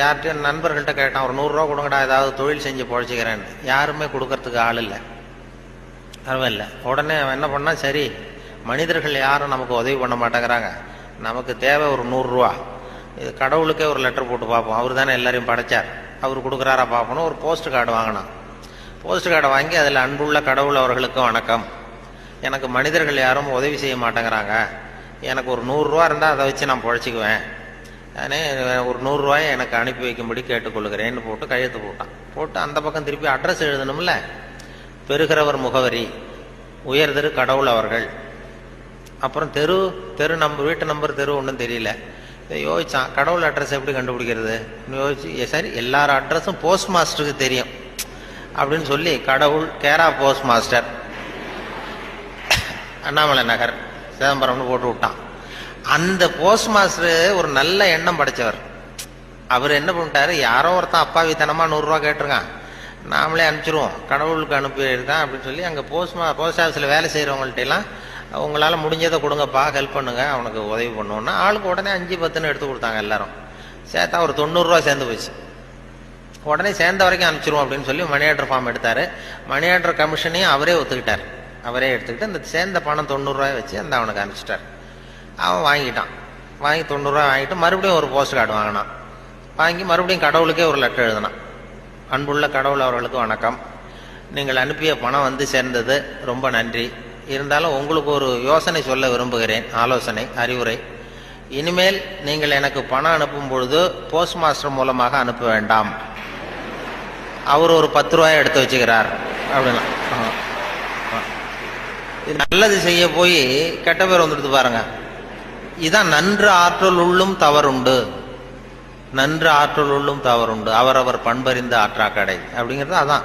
யார்கிட்டையும் நண்பர்கள்ட்ட கேட்டான் ஒரு நூறுரூவா கொடுங்கடா ஏதாவது தொழில் செஞ்சு பொழைச்சிக்கிறேன்னு யாருமே கொடுக்கறதுக்கு ஆள் இல்லை. யாரும் இல்லை உடனே அவன் என்ன பண்ணால் சரி மனிதர்கள் யாரும் நமக்கு உதவி பண்ண மாட்டேங்கிறாங்க. நமக்கு தேவை ஒரு நூறுரூவா இது கடவுளுக்கே ஒரு லெட்டர் போட்டு பார்ப்போம். அவர் தானே எல்லாரையும் படைச்சார். அவர் கொடுக்குறாரா பார்ப்போம் ஒரு போஸ்ட் கார்டு வாங்கினான். போஸ்ட் கார்டை வாங்கி அதில் அன்புள்ள கடவுள் அவர்களுக்கும் வணக்கம். எனக்கு மனிதர்கள் யாரும் உதவி செய்ய மாட்டேங்கிறாங்க. எனக்கு ஒரு நூறுரூவா இருந்தால் அதை வச்சு நான் பொழைச்சிக்குவேன். நானே ஒரு நூறுரூவாயை எனக்கு அனுப்பி வைக்கும்படி கேட்டுக்கொள்கிறேன்னு போட்டு கையெழுத்து போட்டான். போட்டு அந்த பக்கம் திருப்பி அட்ரஸ் எழுதணும்ல? பெறுகிறவர் முகவரி உயர்திரு கடவுள் அவர்கள். அப்புறம் தெரு தெரு நம்பர் வீட்டு நம்பர் தெரு ஒன்றும் தெரியல. இதை யோசிச்சான் கடவுள் அட்ரஸ் எப்படி கண்டுபிடிக்கிறது? யோசிச்சு சரி எல்லார் அட்ரஸும் போஸ்ட் மாஸ்டருக்கு தெரியும். அப்படின்னு சொல்லி கடவுள் கேரா போஸ்ட் மாஸ்டர் அண்ணாமலை நகர் சிதம்பரம்னு போட்டு விட்டான். அந்த போஸ்ட் மாஸ்டர் ஒரு நல்ல எண்ணம் படைச்சவர். அவர் என்ன பண்ணிட்டாரு? யாரோ ஒருத்தன் அப்பாவித்தனமாக நூறுரூவா கேட்டிருக்கான். நாமளே அனுப்பிச்சிருவோம். கடவுளுக்கு அனுப்பியிருக்கான் அப்படின்னு சொல்லி அங்கே போஸ்ட் மா போஸ்ட் ஆஃபீஸில் வேலை செய்கிறவங்கள்ட்ட எல்லாம் உங்களால் முடிஞ்சதை கொடுங்கப்பா ஹெல்ப் பண்ணுங்க அவனுக்கு உதவி பண்ணுவோன்னா ஆளுக்கு உடனே அஞ்சு பத்துன்னு எடுத்து கொடுத்தாங்க எல்லாரும். சேர்த்தா ஒரு தொண்ணூறுரூவா சேர்ந்து போச்சு. உடனே சேர்ந்த வரைக்கும் அனுப்பிச்சிருவோம் அப்படின்னு சொல்லி மணி ஆர்டர் ஃபார்ம் எடுத்தார். மணி ஆர்டர் கமிஷனையும் அவரே ஒத்துக்கிட்டார். அவரே எடுத்துக்கிட்டு அந்த சேர்ந்த பணம் தொண்ணூறுரூவாய் வச்சு அந்த அவனுக்கு அனுப்பிச்சிட்டார். அவன் வாங்கிட்டான். வாங்கி தொண்ணூறுரூவா வாங்கிட்டு மறுபடியும் ஒரு போஸ்ட் கார்டு வாங்கினான். வாங்கி மறுபடியும் கடவுளுக்கே ஒரு லெட்டர் எழுதினான். அன்புள்ள கடவுள் அவர்களுக்கு வணக்கம். நீங்கள் அனுப்பிய பணம் வந்து சேர்ந்தது ரொம்ப நன்றி. இருந்தாலும் உங்களுக்கு ஒரு யோசனை சொல்ல விரும்புகிறேன். ஆலோசனை அறிவுரை. இனிமேல் நீங்கள் எனக்கு பணம் அனுப்பும் பொழுது போஸ்ட் மாஸ்டர் மூலமாக அனுப்ப வேண்டாம். அவர் ஒரு பத்து ரூபாயை எடுத்து வச்சுக்கிறார். அப்படின்னா ஆ. ஆ. நல்லது செய்ய போய் கெட்ட பேர் வந்துடுது பாருங்கள் இதான் நன்று ஆற்றல் உள்ளும் தவறுண்டு. நன்று ஆற்றல் உள்ளும் தவறுண்டு. அவரவர் பண்பறிந்த ஆற்றாக்கடை அப்படிங்கிறது அதான்.